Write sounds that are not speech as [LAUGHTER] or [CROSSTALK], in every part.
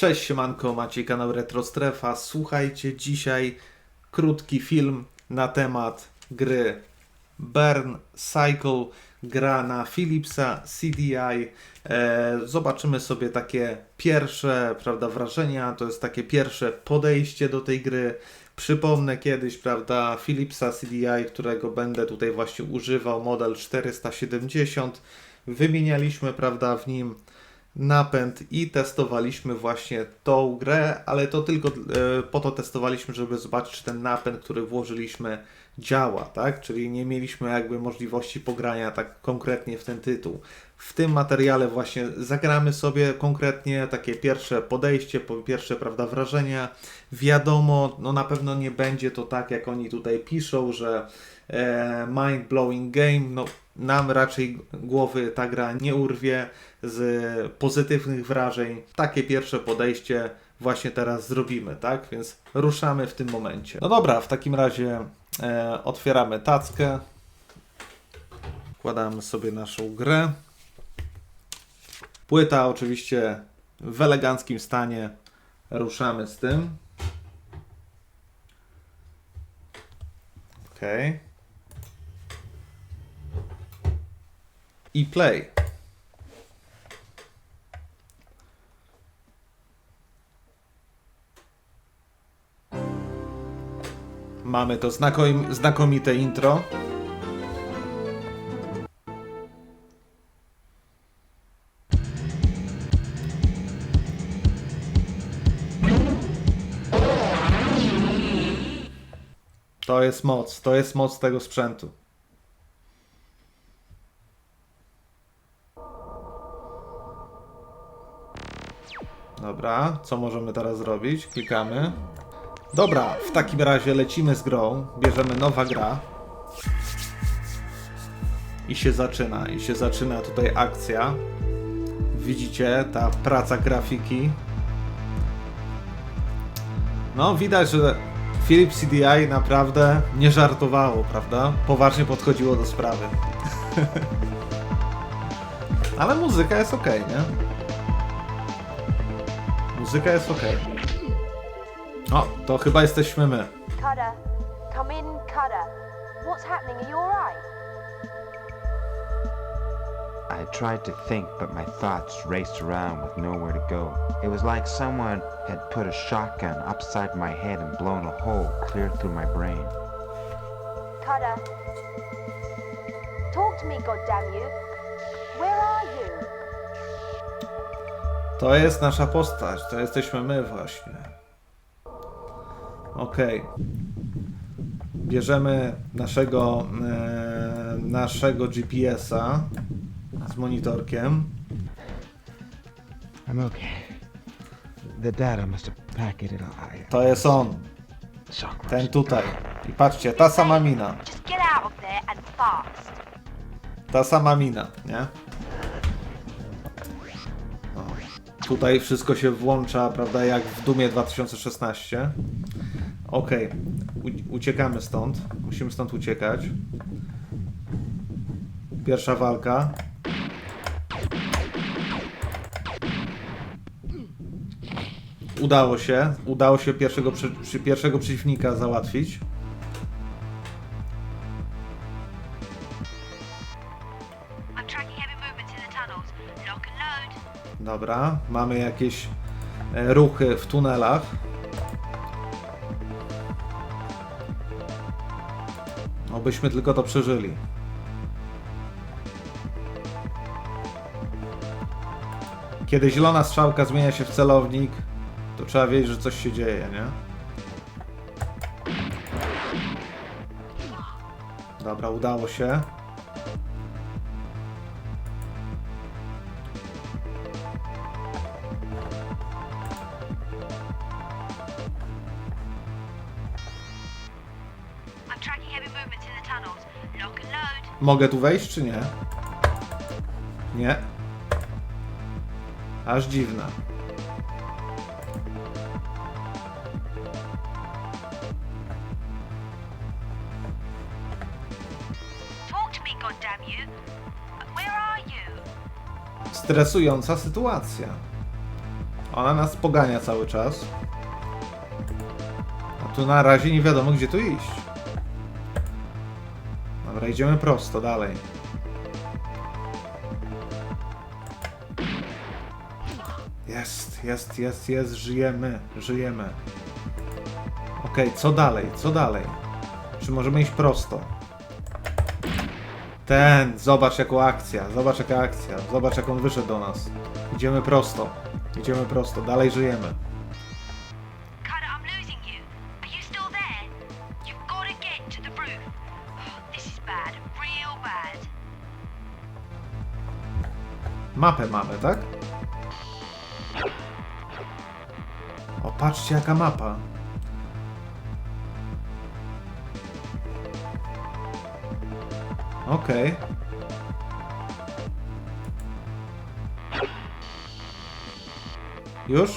Cześć siemanko, macie kanał Retro Strefa. Słuchajcie, dzisiaj krótki film na temat gry Burn Cycle, gra na Philipsa CDI. E, zobaczymy sobie takie pierwsze, prawda, wrażenia, to jest takie pierwsze podejście do tej gry. Przypomnę kiedyś, prawda, Philipsa CDI, którego będę tutaj właśnie używał, model 470. Wymienialiśmy, prawda, w nim napęd i testowaliśmy właśnie tą grę, ale to tylko e, po to testowaliśmy, żeby zobaczyć, czy ten napęd, który włożyliśmy, działa, tak? Czyli nie mieliśmy jakby możliwości pogrania tak konkretnie w ten tytuł. W tym materiale właśnie zagramy sobie konkretnie takie pierwsze podejście, po- pierwsze, prawda, wrażenia. Wiadomo, no na pewno nie będzie to tak, jak oni tutaj piszą, że e, mind blowing game, no nam raczej głowy ta gra nie urwie z pozytywnych wrażeń. Takie pierwsze podejście właśnie teraz zrobimy, tak? Więc ruszamy w tym momencie. No dobra, w takim razie e, otwieramy tackę. Wkładamy sobie naszą grę. Płyta oczywiście w eleganckim stanie. Ruszamy z tym. Ok. I play. Mamy to znakom- znakomite intro. To jest moc, to jest moc tego sprzętu. Dobra, co możemy teraz zrobić? Klikamy. Dobra, w takim razie lecimy z grą. Bierzemy nowa gra. I się zaczyna. I się zaczyna tutaj akcja. Widzicie, ta praca grafiki. No, widać, że Philips CDI naprawdę nie żartowało, prawda? Poważnie podchodziło do sprawy. [LAUGHS] Ale muzyka jest ok, nie? Muzyka jest ok. O, to chyba jesteśmy my. Cutter, come in, Cutter. What's happening? Are you alright? I tried to think, but my thoughts raced around with nowhere to go. It was like someone had put a shotgun upside my head and blown a hole clear through my brain. Cutter. Talk to me, goddamn you. Where are you? To jest nasza postać, to jesteśmy my właśnie. Okej. Bierzemy naszego, e, naszego GPS-a z monitorkiem. I'm okay. The data must have all. I- To jest on, Shock ten tutaj. I patrzcie, ta sama mina. Just get out of there and fast. Ta sama mina, nie? O. Tutaj wszystko się włącza, prawda, jak w Dumie 2016. Okej, U- uciekamy stąd. Musimy stąd uciekać. Pierwsza walka. Udało się. Udało się pierwszego, przy, pierwszego przeciwnika załatwić. Dobra, mamy jakieś e, ruchy w tunelach. Obyśmy tylko to przeżyli. Kiedy zielona strzałka zmienia się w celownik, to trzeba wiedzieć, że coś się dzieje, nie? Dobra, udało się. Mogę tu wejść, czy nie? Nie. Aż dziwne. Stresująca sytuacja. Ona nas pogania cały czas. A tu na razie nie wiadomo, gdzie tu iść. Dobra, idziemy prosto, dalej. Jest, jest, jest, jest, żyjemy, żyjemy. Okej, co dalej, co dalej? Czy możemy iść prosto? Ten, zobacz jaką akcja, zobacz jaka akcja, zobacz jak on wyszedł do nas. Idziemy prosto, idziemy prosto, dalej żyjemy. Cutter, I'm losing you. Are you still there? You've got to get to the roof. This is bad, real bad. Mapę mamy, tak? O, patrzcie jaka mapa. Okej. Już?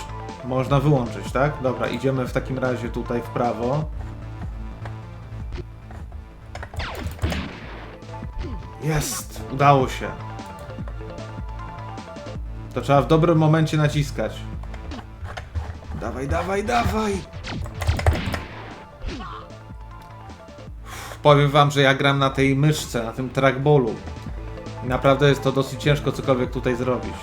Można wyłączyć, tak? Dobra, idziemy w takim razie tutaj w prawo. Jest! Udało się. To trzeba w dobrym momencie naciskać. Dawaj, dawaj, dawaj! Powiem wam, że ja gram na tej myszce, na tym trackballu. I naprawdę jest to dosyć ciężko cokolwiek tutaj zrobić.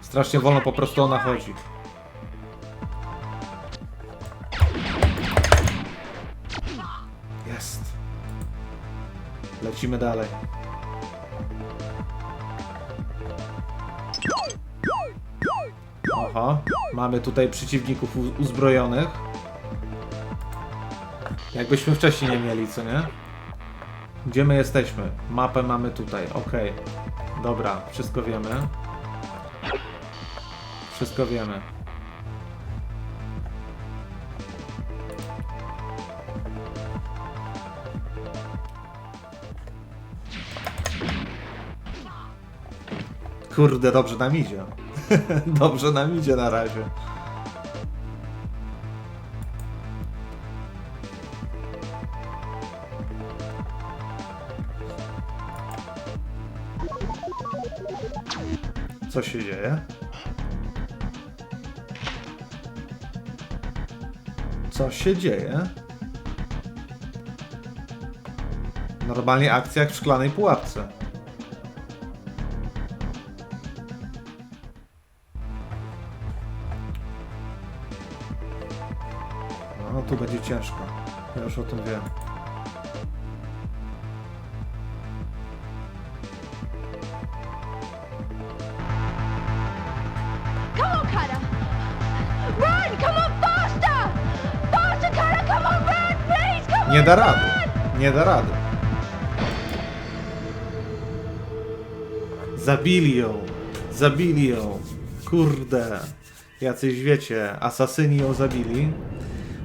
Strasznie wolno po prostu ona chodzi. Jest. Lecimy dalej. Oho, mamy tutaj przeciwników uzbrojonych. Jakbyśmy wcześniej nie mieli, co nie? Gdzie my jesteśmy? Mapę mamy tutaj, okej. Dobra, wszystko wiemy. Wszystko wiemy. Kurde, dobrze nam idzie. [LAUGHS] dobrze nam idzie na razie. Co się dzieje? Co się dzieje? Normalnie akcja jak w szklanej pułapce. Tu będzie ciężko. Ja już o tym wiem. Come on, Cutter! Run! Come on, faster! Faster, Cutter! Come on, run, please! Come on! Nie da rady. Nie da rady. Zabili ją. Zabili ją. Kurde. Jacyś wiecie, asasyni ją zabili.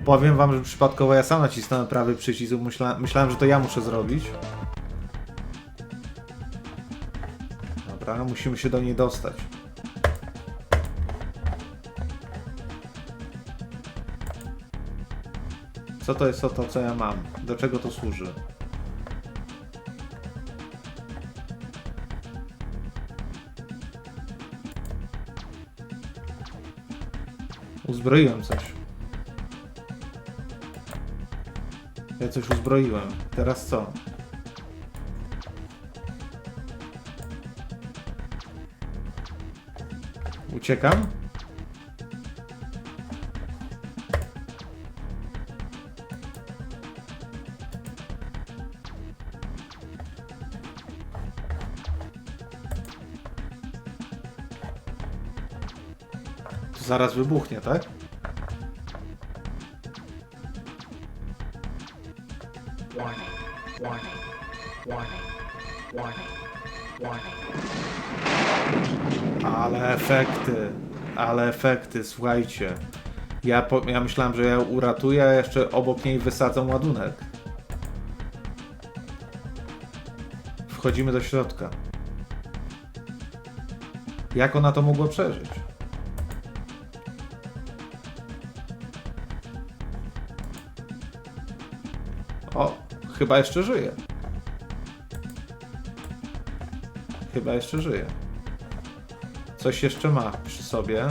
Powiem wam, że przypadkowo ja sam nacisnąłem prawy przycisk. Myśla, myślałem, że to ja muszę zrobić. Dobra, musimy się do niej dostać. Co to jest to co ja mam? Do czego to służy? Uzbroiłem coś. Ja coś uzbroiłem. Teraz co? Uciekam? Zaraz wybuchnie, tak? Ale efekty, ale efekty, słuchajcie. Ja, po, ja myślałem, że ja uratuję, a jeszcze obok niej wysadzam ładunek. Wchodzimy do środka. Jak ona to mogła przeżyć? Chyba jeszcze żyje. Chyba jeszcze żyje. Coś jeszcze ma przy sobie.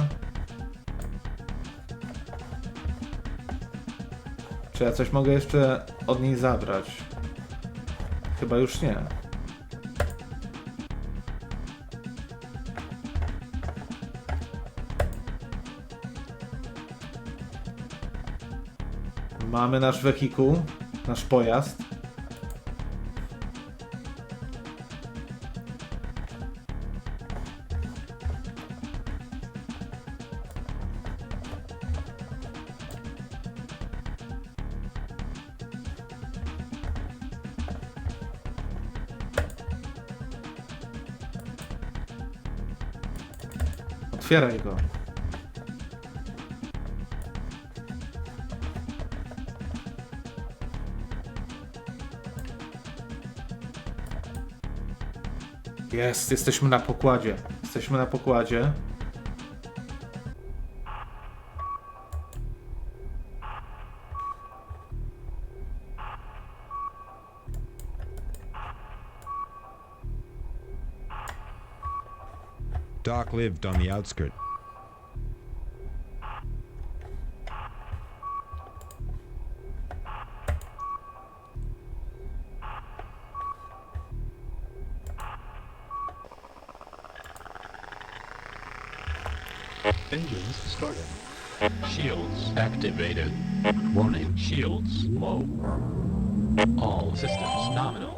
Czy ja coś mogę jeszcze od niej zabrać? Chyba już nie. Mamy nasz wehikuł, nasz pojazd. Otwieraj go. Jest, jesteśmy na pokładzie. Jesteśmy na pokładzie. Doc lived on the outskirts. Engines started. Shields activated. Warning, shields low. All systems nominal.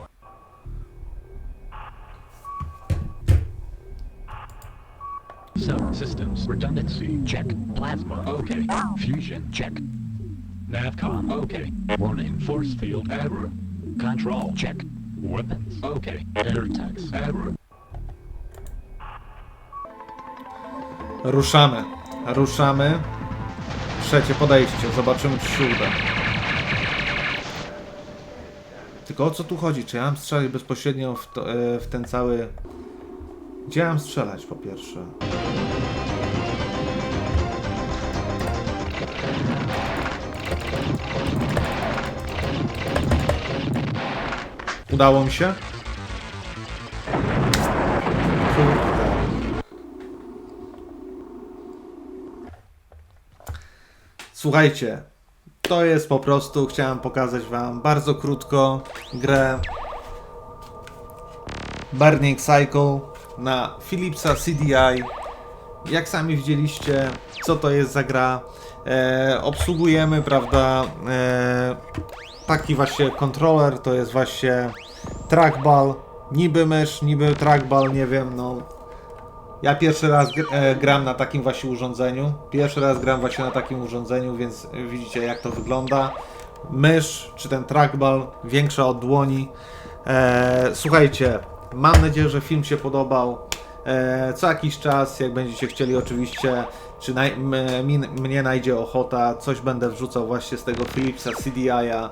Redundancy check. Plasma okay. Fusion check. Navcom okay. Warning, force field error. Control check. Weapons okay. Air attacks error. Ruszamy. Ruszamy. Trzecie podejście. Zobaczymy, czy się uda. Tylko o co tu chodzi? Czy ja mam strzelać bezpośrednio w, to, e, w ten cały... Gdzie ja mam strzelać po pierwsze? Udało mi się? Słuchajcie, to jest po prostu, chciałem pokazać Wam bardzo krótko grę Burning Cycle na Philipsa CDI. Jak sami widzieliście, co to jest za gra. E, obsługujemy, prawda, e, taki właśnie kontroler, to jest właśnie trackball, niby mysz, niby trackball, nie wiem, no ja pierwszy raz gr- e, gram na takim właśnie urządzeniu. Pierwszy raz gram właśnie na takim urządzeniu, więc e, widzicie jak to wygląda. Mysz czy ten trackball większa od dłoni. E, słuchajcie, mam nadzieję, że film się podobał. E, co jakiś czas, jak będziecie chcieli oczywiście, czy naj, mi, mnie najdzie ochota, coś będę wrzucał właśnie z tego Philipsa CDI-a.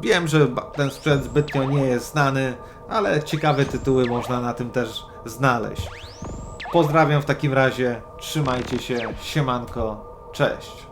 Wiem, że ten sprzęt zbytnio nie jest znany, ale ciekawe tytuły można na tym też znaleźć. Pozdrawiam w takim razie, trzymajcie się, siemanko, cześć.